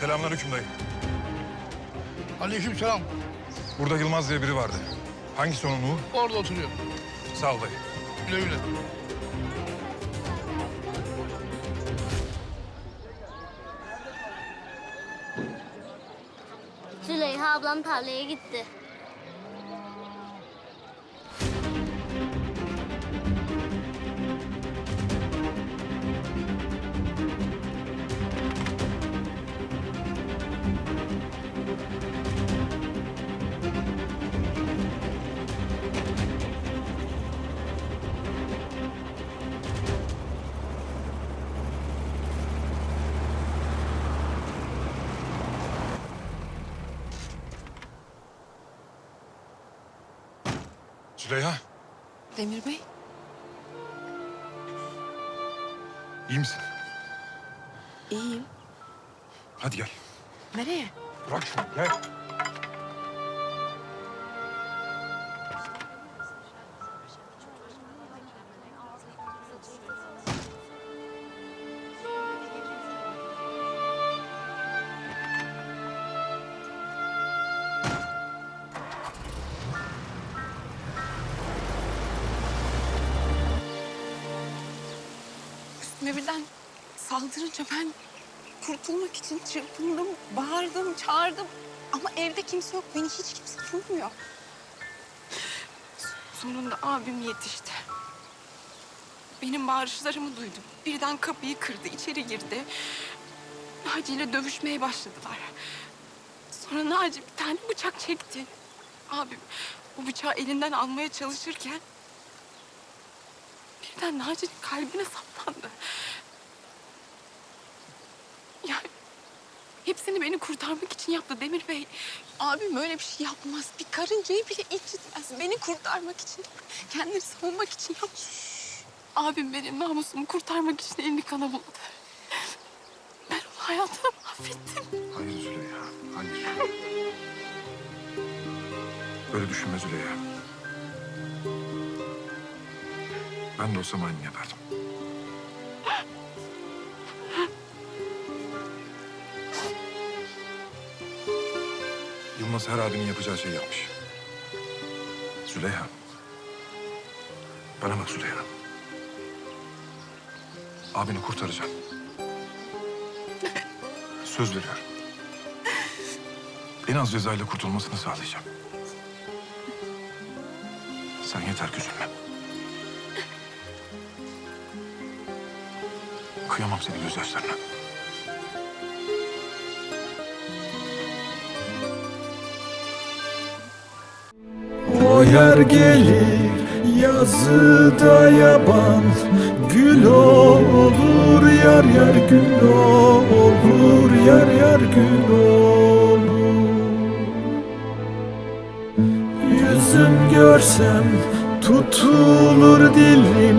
Selamünaleyküm dayı. Aleykümselam. Burada Yılmaz diye biri vardı. Hangisi onun Uğur? Orada oturuyor. Sağ ol dayı. Güle güle. Züleyha ablam tarlaya gitti. Züleyha, Demir Bey, iyi misin? iyiyim. Hadi gel. Nereye? Bırak şunu, gel. Üstüme birden saldırınca ben kurtulmak için çırpındım, bağırdım, çağırdım. Ama evde kimse yok, beni hiç kimse bulmuyor. Sonunda abim yetişti. Benim bağırışlarımı duydu. Birden kapıyı kırdı, içeri girdi. Naci ile dövüşmeye başladılar. Sonra Naci bir tane bıçak çekti. Abim o bıçağı elinden almaya çalışırken birden Naci'nin kalbine saplandı. Yani hepsini beni kurtarmak için yaptı Demir Bey. Abim öyle bir şey yapmaz. Bir karıncayı bile incitmez. Beni kurtarmak için, kendini savunmak için yaptı. Abim benim namusumu kurtarmak için elini kana buladı. Ben onu hayatımda mahvettim. Hayır Züleyha, hayır. Böyle düşünme Züleyha. Ben de olsam aynı yapardım. Yılmaz her abinin yapacağı şey yapmış. Züleyha. Bana bak Züleyha. Abini kurtaracağım. Söz veriyorum. En az cezayla kurtulmasını sağlayacağım. Sen yeter ki üzülme. Kıyamam senin gözyaşlarına. O yer gelir yazıda yaban. Gül olur yar yar gül olur Yar yar gül olur. Yüzüm görsem tutulur dilim